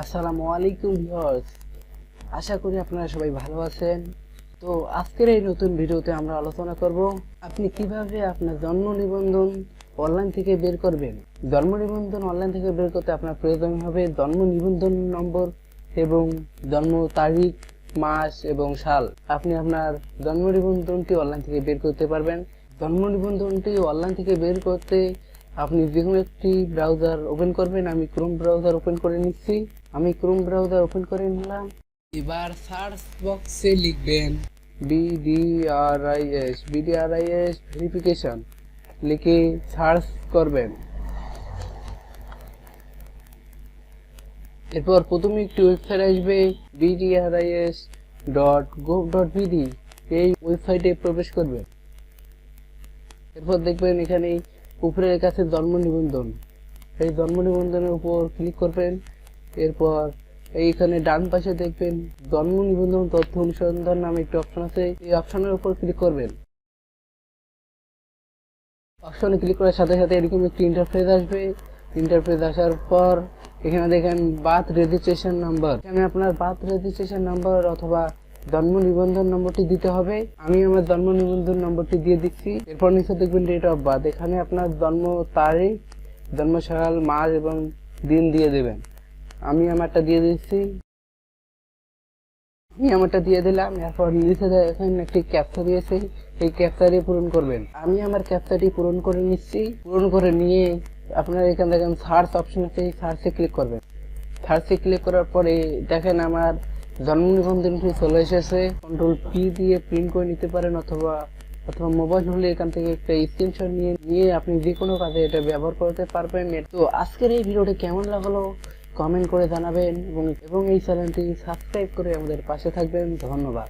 আসসালামু আলাইকুম ভিউয়ার্স। আশা করি আপনারা সবাই ভালো আছেন। তো আজকের এই নতুন ভিডিওতে আমরা আলোচনা করব, আপনি কীভাবে আপনার জন্ম নিবন্ধন অনলাইন থেকে বের করবেন। জন্ম নিবন্ধন অনলাইন থেকে বের করতে আপনার প্রয়োজন হবে জন্ম নিবন্ধন নম্বর এবং জন্ম তারিখ, মাস এবং সাল। আপনি আপনার জন্ম নিবন্ধনটি অনলাইন থেকে বের করতে পারবেন। জন্ম নিবন্ধনটি অনলাইন থেকে বের করতে আপনি যে কোনো একটি ব্রাউজার ওপেন করবেন আমি ক্রোম ব্রাউজার ওপেন করে নিচ্ছি। আমি ক্রোম ব্রাউজার ওপেন করে নিলাম। এবার সার্চ বক্সে লিখবেন বিডিআরআইএস বিডিআরআইএস ভেরিফিকেশন লিখে সার্চ করবেন। এরপর প্রথমে একটি ওয়েবসাইট আসবে BDRIS dot gov dot BD এই ওয়েবসাইটে প্রবেশ করবেন এরপর দেখবেন এখানে উপরে আছে জন্ম নিবন্ধন। এই জন্ম নিবন্ধনের উপর ক্লিক করবেন। এরপর এইখানে ডান পাশে দেখবেন জন্ম নিবন্ধন তথ্য অনুসন্ধান নামে একটি অপশন আছে। এই অপশনের উপর ক্লিক করবেন। অপশনে ক্লিক করার সাথে সাথে এরকম একটি ইন্টারফেস আসবে। ইন্টারফেস আসার পর এখানে দেখেন বার্থ রেজিস্ট্রেশন নাম্বার এখানে আপনার বার্থ রেজিস্ট্রেশন নাম্বার অথবা জন্ম নিবন্ধন নম্বরটি দিতে হবে। আমি আমার জন্ম নিবন্ধন নম্বরটি দিয়ে দিচ্ছি। এরপর নিচে দেখবেন ডেট অফ বার্থ এখানে আপনার জন্ম তারিখ জন্ম সাল মাস এবং দিন দিয়ে দেবেন। আমি আমারটা দিয়ে দিচ্ছি। আমি আমারটা দিয়ে দিলাম। এরপর নিচে দেখেন একটি ক্যাপচা দিয়েছে। এই ক্যাপচাটি পূরণ করবেন। আমি আমার ক্যাপচাটি পূরণ করে নিচ্ছি। পূরণ করে নিয়ে আপনার এখানে দেখেন সার্চ অপশন আছে। সার্চে ক্লিক করবেন। সার্চে ক্লিক করার পরে দেখেন আমার জন্ম নিবন্ধনটি চলে এসেছে। কন্ট্রোল পি দিয়ে প্রিন্ট করে নিতে পারেন অথবা অথবা মোবাইল হলে এখান থেকে একটা স্ক্রিনশট নিয়ে নিয়ে আপনি যে কোনো কাজে এটা ব্যবহার করতে পারবেন। তো আজকের এই ভিডিওটি কেমন লাগল কমেন্ট করে জানাবেন এবং এবং এই চ্যানেলটি সাবস্ক্রাইব করে আমাদের পাশে থাকবেন। ধন্যবাদ।